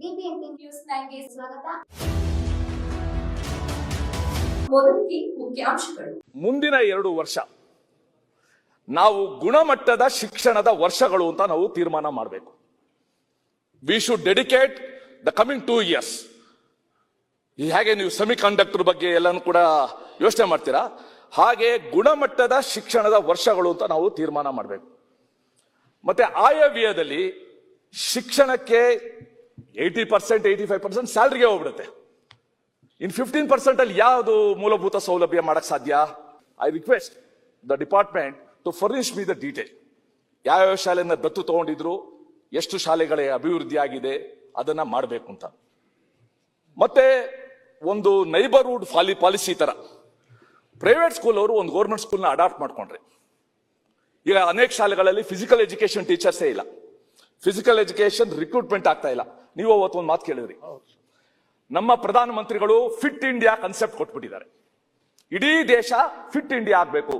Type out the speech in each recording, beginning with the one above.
News ಸ್ವಾಗತ. ಮುಖ್ಯಾಂಶಗಳು. ಮುಂದಿನ ಎರಡು ವರ್ಷ ನಾವು ಗುಣಮಟ್ಟದ ಶಿಕ್ಷಣದ ವರ್ಷಗಳು ಅಂತ ನಾವು ತೀರ್ಮಾನ ಮಾಡಬೇಕು. We should dedicate the coming two years ಹಾಗೆ ನೀವು ಸೆಮಿ ಕಂಡಕ್ಟರ್ ಬಗ್ಗೆ ಎಲ್ಲನೂ ಕೂಡ ಯೋಚನೆ ಮಾಡ್ತೀರಾ? ಹಾಗೆ ಗುಣಮಟ್ಟದ ಶಿಕ್ಷಣದ ವರ್ಷಗಳು ಅಂತ ನಾವು ತೀರ್ಮಾನ ಮಾಡಬೇಕು. ಮತ್ತೆ ಆಯವ್ಯಯದಲ್ಲಿ ಶಿಕ್ಷಣಕ್ಕೆ eighty percent eighty five percent ಸ್ಯಾಲ್ರಿಗೆ ಹೋಗ್ಬಿಡುತ್ತೆ. ಇನ್ ಫಿಫ್ಟೀನ್ ಪರ್ಸೆಂಟ್ ಅಲ್ಲಿ ಯಾವುದು ಮೂಲಭೂತ ಸೌಲಭ್ಯ ಮಾಡಕ್ ಸಾಧ್ಯ? I request the department to furnish me the detail ಯಾವ್ಯಾವ ಶಾಲೆಯನ್ನ ದತ್ತು ತಗೊಂಡಿದ್ರು, ಎಷ್ಟು ಶಾಲೆಗಳ ಅಭಿವೃದ್ಧಿ ಆಗಿದೆ ಅದನ್ನ ಮಾಡಬೇಕು ಅಂತ. ಮತ್ತೆ ಒಂದು ನೈಬರ್ಹುಡ್ ಫಾಲಿ ಪಾಲಿಸಿ ತರ. ಪ್ರೈವೇಟ್ ಸ್ಕೂಲ್ ಅವರು ಒಂದು ಗೌರ್ಮೆಂಟ್ ಸ್ಕೂಲ್ನ ಅಡಾಪ್ಟ್ ಮಾಡ್ಕೊಂಡ್ರೆ. ಈಗ ಅನೇಕ ಶಾಲೆಗಳಲ್ಲಿ ಫಿಸಿಕಲ್ ಎಜುಕೇಶನ್ ಟೀಚರ್ಸೇ ಇಲ್ಲ. ಫಿಸಿಕಲ್ ಎಜುಕೇಶನ್ ರಿಕ್ರೂಟ್ಮೆಂಟ್ ಆಗ್ತಾ ಇಲ್ಲ. ನೀವು ಅವತ್ತು ಒಂದು ಮಾತು ಕೇಳಿದ್ರಿ. ನಮ್ಮ ಪ್ರಧಾನಮಂತ್ರಿಗಳು ಫಿಟ್ ಇಂಡಿಯಾ ಕನ್ಸೆಪ್ಟ್ ಕೊಟ್ಬಿಟ್ಟಿದ್ದಾರೆ. ಇಡೀ ದೇಶ ಫಿಟ್ ಇಂಡಿಯಾ ಆಗಬೇಕು.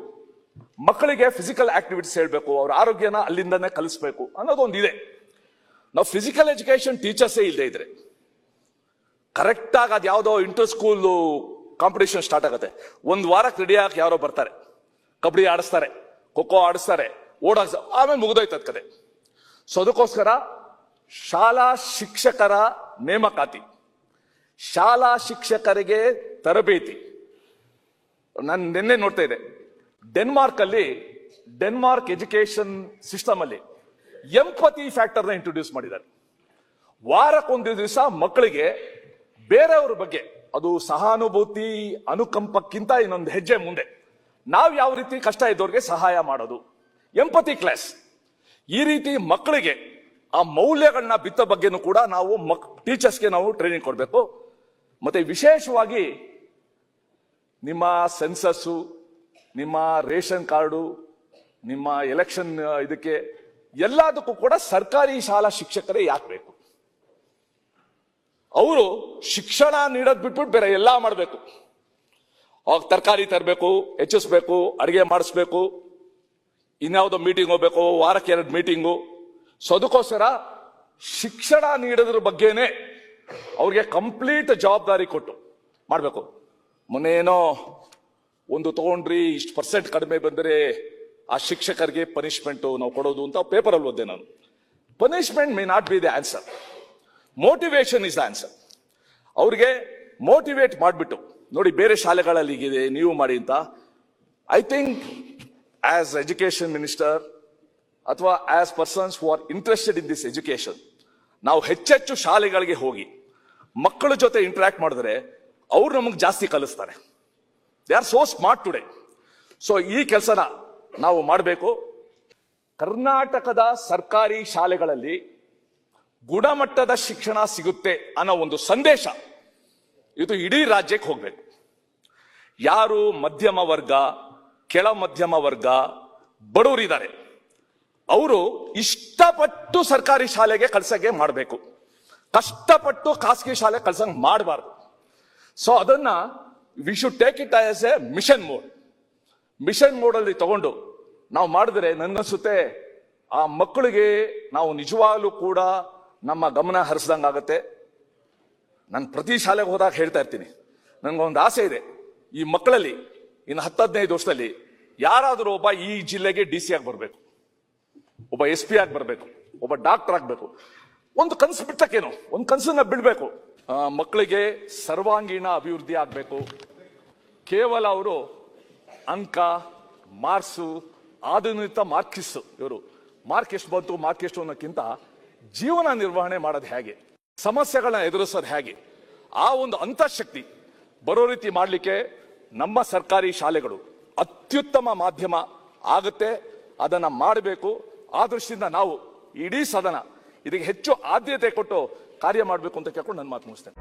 ಮಕ್ಕಳಿಗೆ ಫಿಸಿಕಲ್ ಆಕ್ಟಿವಿಟೀಸ್ ಹೇಳಬೇಕು. ಅವ್ರ ಆರೋಗ್ಯನ ಅಲ್ಲಿಂದನೇ ಕಲಿಸ್ಬೇಕು ಅನ್ನೋದೊಂದು ಇದೆ ನಾವು ಫಿಸಿಕಲ್ ಎಜುಕೇಶನ್ ಟೀಚರ್ಸೇ ಇಲ್ಲದೆ ಇದ್ರೆ ಕರೆಕ್ಟ್ ಆಗಿ ಅದು ಯಾವುದೋ ಇಂಟರ್ ಸ್ಕೂಲ್ ಕಾಂಪಿಟೇಷನ್ ಸ್ಟಾರ್ಟ್ ಆಗುತ್ತೆ. ಒಂದು ವಾರಕ್ಕೆ ರೆಡಿ ಯಾರೋ ಬರ್ತಾರೆ. ಕಬಡ್ಡಿ ಆಡಿಸ್ತಾರೆ. ಖೋಖೋ ಆಡಿಸ್ತಾರೆ. ಓಡಾಡ್ಸ ಆಮೇಲೆ ಮುಗಿದೋಯ್ತದ ಕತೆ. ಸೊ ಅದಕ್ಕೋಸ್ಕರ ಶಾಲಾ ಶಿಕ್ಷಕರ ನೇಮಕಾತಿ, ಶಾಲಾ ಶಿಕ್ಷಕರಿಗೆ ತರಬೇತಿ. ನಾನು ನಿನ್ನೆ ನೋಡ್ತಾ ಇದ್ದೆ. ಡೆನ್ಮಾರ್ಕ್ ಅಲ್ಲಿ ಡೆನ್ಮಾರ್ಕ್ ಎಜುಕೇಶನ್ ಸಿಸ್ಟಮ್ ಅಲ್ಲಿ ಎಂಪತಿ ಫ್ಯಾಕ್ಟರ್ನ ಇಂಟ್ರೊಡ್ಯೂಸ್ ಮಾಡಿದ್ದಾರೆ. ವಾರಕ್ಕೊಂದು ದಿವಸ ಮಕ್ಕಳಿಗೆ ಬೇರೆಯವ್ರ ಬಗ್ಗೆ, ಅದು ಸಹಾನುಭೂತಿ, ಅನುಕಂಪಕ್ಕಿಂತ ಇನ್ನೊಂದು ಹೆಜ್ಜೆ ಮುಂದೆ. ನಾವು ಯಾವ ರೀತಿ ಕಷ್ಟ ಇದ್ದವ್ರಿಗೆ ಸಹಾಯ ಮಾಡೋದು? Empathy class. ಈ ರೀತಿ ಮಕ್ಕಳಿಗೆ ಆ ಮೌಲ್ಯಗಳನ್ನ ಬಿತ್ತ ಬಗ್ಗೆನೂ ಕೂಡ ನಾವು ಮಕ್ ಟೀಚರ್ಸ್ಗೆ ನಾವು ಟ್ರೈನಿಂಗ್ ಕೊಡಬೇಕು. ಮತ್ತೆ ವಿಶೇಷವಾಗಿ ನಿಮ್ಮ ಸೆನ್ಸಸ್ಸು ನಿಮ್ಮ ರೇಷನ್ ಕಾರ್ಡು, ನಿಮ್ಮ ಎಲೆಕ್ಷನ್ ಇದಕ್ಕೆ ಎಲ್ಲದಕ್ಕೂ ಕೂಡ ಸರ್ಕಾರಿ ಶಾಲಾ ಶಿಕ್ಷಕರೇ ಯಾಕೆ ಬೇಕು? ಅವರು ಶಿಕ್ಷಣ ನೀಡೋದು ಬಿಟ್ಬಿಟ್ಟು ಬೇರೆ ಎಲ್ಲ ಮಾಡಬೇಕು. ಅವಾಗ ತರಕಾರಿ ತರಬೇಕು, ಹೆಚ್ಚಿಸ್ಬೇಕು, ಅಡುಗೆ ಮಾಡಿಸ್ಬೇಕು ಇನ್ಯಾವುದೋ ಮೀಟಿಂಗ್ ಹೋಗ್ಬೇಕು, ವಾರಕ್ಕೆ ಎರಡು ಮೀಟಿಂಗು ಸೊ ಅದಕ್ಕೋಸ್ಕರ ಶಿಕ್ಷಣ ನೀಡೋದ್ರ ಬಗ್ಗೆನೆ ಅವ್ರಿಗೆ ಕಂಪ್ಲೀಟ್ ಜವಾಬ್ದಾರಿ ಕೊಟ್ಟು ಮಾಡಬೇಕು. ಮೊನ್ನೆ ಏನೋ ಒಂದು ತಗೊಂಡ್ರಿ, ಇಷ್ಟು ಪರ್ಸೆಂಟ್ ಕಡಿಮೆ ಬಂದರೆ ಆ ಶಿಕ್ಷಕರಿಗೆ ಪನಿಷ್ಮೆಂಟು ನಾವು ಕೊಡೋದು ಅಂತ ಪೇಪರಲ್ಲಿ ಓದ್ದೆ ನಾನು. Punishment may not be the answer motivation is the answer ಅವ್ರಿಗೆ ಮೋಟಿವೇಟ್ ಮಾಡಿಬಿಟ್ಟು, ನೋಡಿ ಬೇರೆ ಶಾಲೆಗಳಲ್ಲಿ ಹೀಗಿದೆ, ನೀವು ಮಾಡಿ ಅಂತ. I think as education minister ಅಥವಾ as persons who are interested in this education ನಾವು ಹೆಚ್ಚೆಚ್ಚು ಶಾಲೆಗಳಿಗೆ ಹೋಗಿ ಮಕ್ಕಳ ಜೊತೆ ಇಂಟ್ರಾಕ್ಟ್ ಮಾಡಿದ್ರೆ ಅವ್ರು ನಮಗೆ ಜಾಸ್ತಿ ಕಲಿಸ್ತಾರೆ. They are so smart today so ಈ ಕೆಲಸನ ನಾವು ಮಾಡಬೇಕು. ಕರ್ನಾಟಕದ ಸರ್ಕಾರಿ ಶಾಲೆಗಳಲ್ಲಿ ಗುಣಮಟ್ಟದ ಶಿಕ್ಷಣ ಸಿಗುತ್ತೆ ಅನ್ನೋ ಒಂದು ಸಂದೇಶ ಇದು ಇಡೀ ರಾಜ್ಯಕ್ಕೆ ಹೋಗ್ಬೇಕು. ಯಾರು ಮಧ್ಯಮ ವರ್ಗ ಕೆಳ ಮಧ್ಯಮ ವರ್ಗ ಬಡವರಿದ್ದಾರೆ. ಅವರು ಇಷ್ಟಪಟ್ಟು ಸರ್ಕಾರಿ ಶಾಲೆಗೆ ಕಳ್ಸಕ್ಕೆ ಮಾಡಬೇಕು. ಕಷ್ಟಪಟ್ಟು ಖಾಸಗಿ ಶಾಲೆ ಕಳ್ಸಂಗ್ ಮಾಡಬಾರ್ದು. ಸೊ ಅದನ್ನ we should take it as a mission mode mission mode ಅಲ್ಲಿ ತಗೊಂಡು ನಾವು ಮಾಡಿದ್ರೆ ನನ್ನನ್ಸುತ್ತೆ ಆ ಮಕ್ಕಳಿಗೆ ನಾವು ನಿಜವಾಗ್ಲೂ ಕೂಡ ನಮ್ಮ ಗಮನ ಹರಿಸ್ದಂಗಾಗತ್ತೆ ನಾನು ಪ್ರತಿ ಶಾಲೆಗೆ ಹೋದಾಗ ಹೇಳ್ತಾ ಇರ್ತೀನಿ. ನನಗೊಂದು ಆಸೆ ಇದೆ. ಈ ಮಕ್ಕಳಲ್ಲಿ ಇನ್ನು ಹತ್ತು ಹದಿನೈದು ವರ್ಷದಲ್ಲಿ ಯಾರಾದರೂ ಒಬ್ಬ ಈ ಜಿಲ್ಲೆಗೆ ಡಿ ಸಿ ಆಗಿ ಬರಬೇಕು, ಒಬ್ಬ ಎಸ್ ಪಿ ಆಗಿ ಬರಬೇಕು, ಒಬ್ಬ ಡಾಕ್ಟರ್ ಆಗಬೇಕು. ಒಂದು ಕನಸು ಬಿಟ್ಟಕ್ಕೇನು? ಒಂದು ಕನಸನ್ನ ಬಿಡಬೇಕು. ಮಕ್ಕಳಿಗೆ ಸರ್ವಾಂಗೀಣ ಅಭಿವೃದ್ಧಿ ಆಗಬೇಕು. ಕೇವಲ ಅವರು ಅಂಕ, ಮಾರ್ಕ್ಸು, ಆಧುನಿಕ ಮಾರ್ಕಿಸ್ ಇವರು ಮಾರ್ಕ್ ಎಷ್ಟು ಬಂತು, ಮಾರ್ಕ್ ಎಷ್ಟು ಅನ್ನೋಕ್ಕಿಂತ ಜೀವನ ನಿರ್ವಹಣೆ ಮಾಡೋದು ಹೇಗೆ, ಸಮಸ್ಯೆಗಳನ್ನ ಎದುರಿಸೋದು ಹೇಗೆ, ಆ ಒಂದು ಅಂತಃಶಕ್ತಿ ಬರೋ ರೀತಿ ಮಾಡಲಿಕ್ಕೆ ನಮ್ಮ ಸರ್ಕಾರಿ ಶಾಲೆಗಳು ಅತ್ಯುತ್ತಮ ಮಾಧ್ಯಮ ಆಗುತ್ತೆ, ಅದನ್ನ ಮಾಡಬೇಕು. ಆ ದೃಷ್ಟಿಯಿಂದ ನಾವು ಇಡೀ ಸದನ ಇದಕ್ಕೆ ಹೆಚ್ಚು ಆದ್ಯತೆ ಕೊಟ್ಟು ಕಾರ್ಯ ಮಾಡಬೇಕು ಅಂತ ಕೇಳ್ಕೊಂಡು ನನ್ನ ಮಾತು ಮುಗಿಸ್ತೇನೆ.